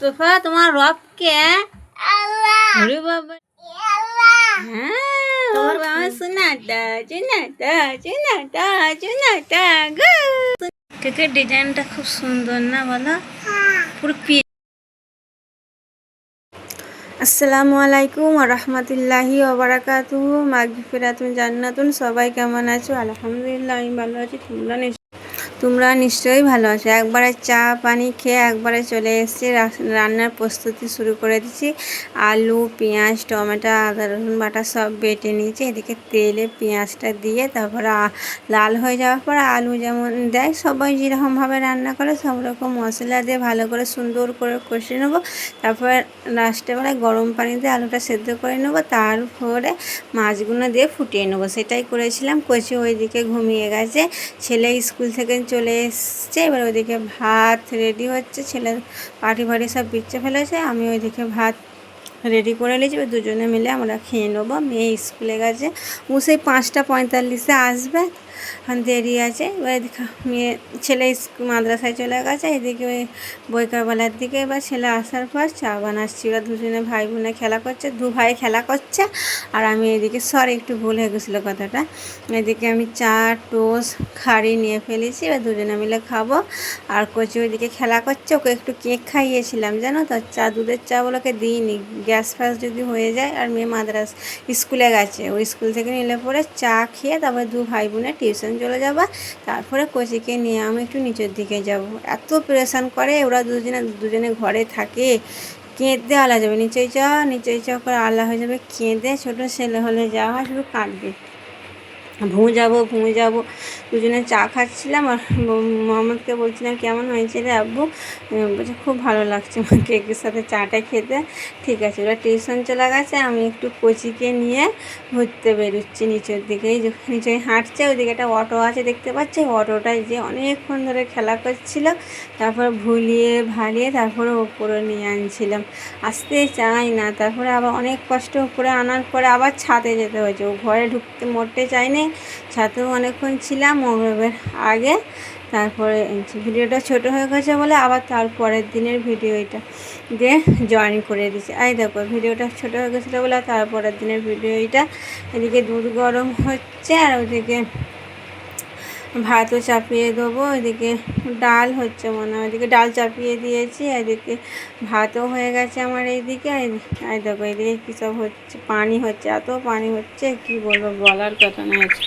মুস্তফা তোমার রব কে ওরে বাবা। হ্যাঁ ও বাবা শোনাটা গো। কেকের ডিজাইনটা খুব সুন্দর না বলো? পুরো পি আসসালামু আলাইকুম রহমতুল্লাহি ওবরাকাতুহু মাগফিরাতুন জান্নাতুন। সবাই কেমন আছো? আলহামদুলিল্লাহ আমি ভালো আছি। তোমরা তোমরা নিশ্চয়ই ভালো আছো। একবারে চা, পানি খেয়ে একবারে চলে এসেছি। রান্নার প্রস্তুতি শুরু করে দিচ্ছি। আলু, পেঁয়াজ, টমেটো, আদা, রসুন বাটা সব বেটে নিয়েছি। এদিকে তেলে পেঁয়াজটা দিয়ে তারপরে লাল হয়ে যাওয়ার পর আলু যেমন দেয়, সবাই যেরকমভাবে রান্না করে সব রকম মশলা দিয়ে ভালো করে সুন্দর করে কষে নেব। তারপরে লাস্টে বেলায় গরম পানিতে আলুটা সেদ্ধ করে নেব। তারপরে মাছগুলো দিয়ে ফুটিয়ে নেব। সেটাই করেছিলাম। কচি ওইদিকে ঘুমিয়ে গেছে। ছেলে স্কুল থেকে চলে এসছে। এবার ওইদিকে ভাত রেডি হচ্ছে। ছেলে পাটি ফাটি সব বিচ্ছে ফেলেছে। আমি ওইদিকে ভাত রেডি করে নিয়েছি। এবার দুজনে মিলে আমরা খেয়ে নেব। মেয়ে স্কুলে গেছে। ও সেই পাঁচটা পঁয়তাল্লিশে আসবে। দেরি আছে। এবার মেয়ে, ছেলে মাদ্রাসায় চলে গেছে। এদিকে ওই বৈকালবেলার দিকে এবার ছেলে আসার পর চা বানাচ্ছি। ওরা দুজনে ভাই বোনে খেলা করছে। দু ভাই খেলা করছে। আর আমি এদিকে সরি একটু ভুল হয়ে গেছিল কথাটা। এদিকে আমি চা টোস্ট খাড়ি নিয়ে ফেলেছি। এবার দুজনে মিলে খাব। আর কচি ওইদিকে খেলা করছে। ওকে একটু কেক খাইয়েছিলাম, জানো তো? চা, দুধের চা বলোকে দিইনি। গ্যাস ফ্যাস যদি হয়ে যায়, আর মেয়ে মাদ্রাস, স্কুলে গেছে। ওই স্কুল থেকে নিলে পরে চা খেয়ে তারপরে দু ভাই বোনে টিউশন চলে যাবা, তারপরে কচিকে নিয়ে আমি একটু নিচের দিকে যাব। এত প্রেশান করে ওরা দুজনে দুজনে ঘরে থাকে, কেঁদে আলা যাবে। নিচেই চা নিচেই চা করে আলা হয়ে যাবে, কেঁদে ছোটো ছেলে হলে যাওয়া শুধু কাঁদবে। ভুঁ যাব ভুঁ যাব। দুজনে চা খাচ্ছিলাম আর মোহাম্মদকে বলছিলাম, কেমন হয়েছে রে আব্বু? বলছে, খুব ভালো লাগছে আমার কেকের সাথে চাটা খেতে। ঠিক আছে ওরা টিউশন চলে গেছে, আমি একটু কচিকে নিয়ে ঘুরতে বেরোচ্ছি নিচের দিকে। নিচে হাঁটছে, ওইদিকে একটা অটো আছে, দেখতে পাচ্ছি? অটোটায় যে অনেকক্ষণ ধরে খেলা করছিল, তারপর ভুলিয়ে ভালিয়ে তারপরে ওপরে নিয়ে আনছিলাম। আসতে চাই না, তারপরে আবার অনেক কষ্ট উপরে আনার পরে আবার ছাদে যেতে হয়েছে। ও ঘরে ঢুকতে মরতে চাইনি ছাদেও অনেকক্ষণ ছিলাম মগরবের আগে। তারপরে ভিডিওটা ছোট হয়ে গেছে বলে আবার তারপরের দিনের ভিডিও এটা দিয়ে জয়েন করে দিয়েছি। আই দেখো, ভিডিওটা ছোট হয়ে গেছিল বলে তারপরের দিনের ভিডিও এটা। এদিকে দুধ গরম হচ্ছে আর ওইদিকে ভাতও চাপিয়ে দেবো, এদিকে ডাল হচ্ছে মনে হয়, এদিকে ডাল চাপিয়ে দিয়েছি, এদিকে ভাতও হয়ে গেছে আমার এইদিকে, এই দেখো এদিকে কী সব হচ্ছে, পানি হচ্ছে, এত পানি হচ্ছে, কি বলব বলার কথা না আছে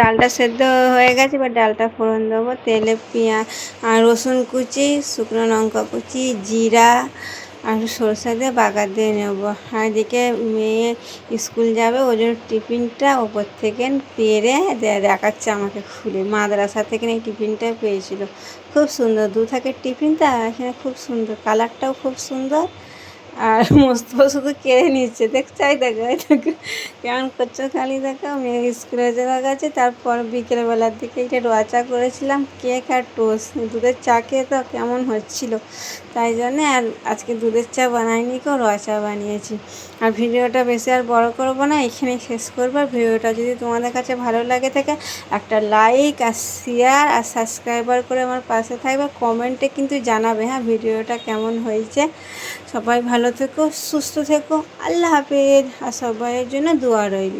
ডালটা সেদ্ধ হয়ে গেছে, এবার ডালটা ফোড়ন দেবো, তেলে পেঁয়াজ আর রসুন কুচি, শুকনো লঙ্কা কুচি, জিরা আর সরষে দিয়ে বাগার দিয়ে নেব। আর এদিকে মেয়ে স্কুল যাবে, ওই জন্য টিফিনটা ওপর থেকে পেরে দেখাচ্ছে আমাকে খুলে। মাদ্রাসা থেকে এই টিফিনটা পেয়েছিল। খুব সুন্দর, দু থাকে টিফিনটা এখানে খুব সুন্দর, কালারটাও খুব সুন্দর। আর মোস্তফা শুধু কেড়ে নিচ্ছে। দেখো এই দেখো, কেমন করছ খালি দেখো, মেয়ে স্কুলে চলে গেছে, তারপর বিকেলবেলার দিকে এটা রোয়া চা করেছিলাম, কেক আর টোস্ট, দুধের চা খেয়ে তো কেমন হচ্ছিল। তাই জন্যে আর আজকে দুধের চা বানাইনি কেউ রোয়া চা বানিয়েছি। আর ভিডিওটা বেশি আর বড় করব না এখানে শেষ করব। আর ভিডিওটা যদি তোমাদের কাছে ভালো লাগে থাকে, একটা লাইক, আর শেয়ার আর সাবস্ক্রাইবার করে আমার পাশে থাকবে। কমেন্টে কিন্তু জানাবে হ্যাঁ ভিডিওটা কেমন হয়েছে। সবাই ভালো থেকো সুস্থ থেকো। আল্লাহ হাফেজ। আর সবাইয়ের জন্য দোয়া রইল।